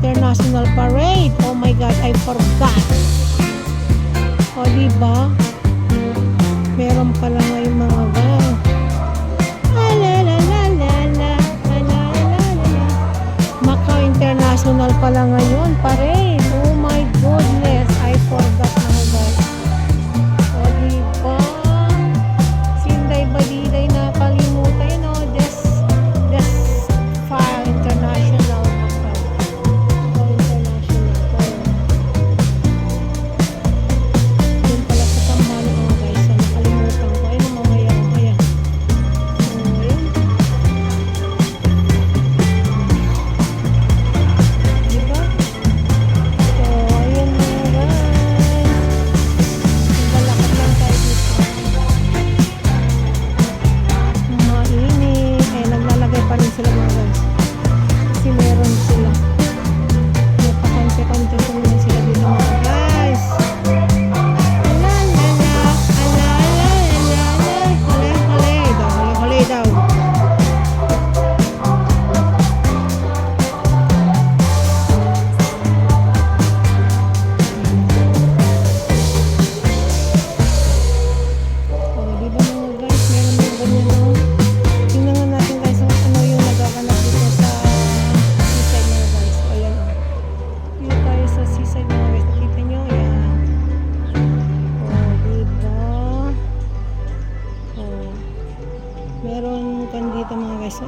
International Parade. Oh my God, I forgot. O, oh, diba? Meron pala ngayon mga guys. Ah, Macau International pala ngayon, parade. Oh my goodness, I forgot.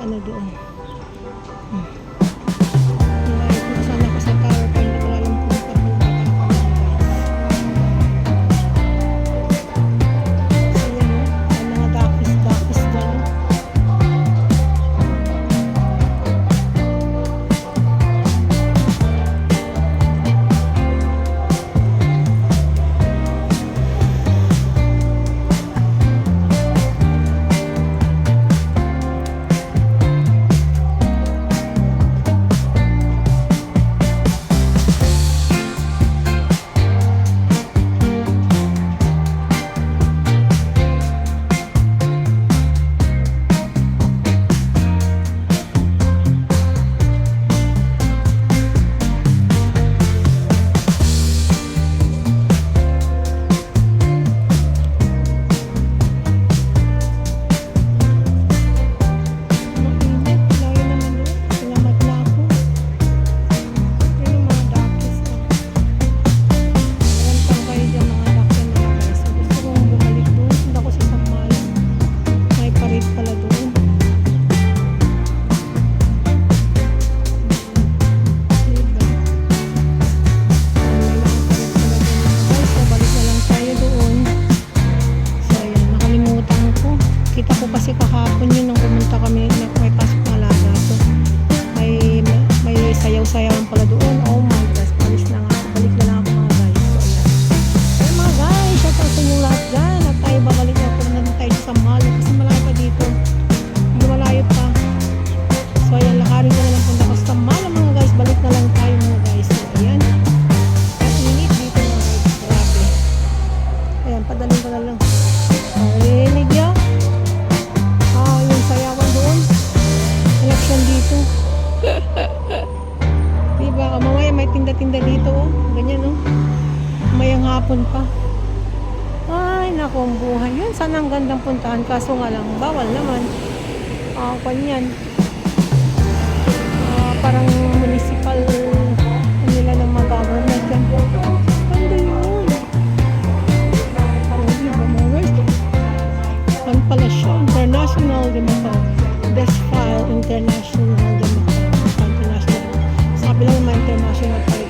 ano doon. Hmm. kasi kahapon yun nang pumunta kami may pasok na laga so may, may sayaw-sayaw pala doon. Oh my gosh palis na nga. Balik na lang ako mga guys. So ayan. Hey, mga guys shout out sa inyong lahat dyan. At tayo babalik na. Po na tayo sa mall. Kasi malaki pa dito. hapon pa. Ay, nakong buhay. Yun, sana ang gandang puntahan. Kaso nga lang, bawal naman. Ah, Uh, kanyan. Uh, ah, parang municipal ano nila ng mga government. Ganda yun. Oh, di ba mo? Ang pala siya. International Democrat. Best File International Democrat. International. Sabi lang naman international pala.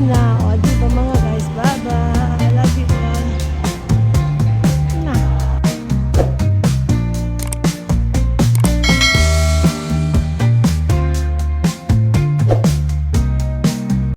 now.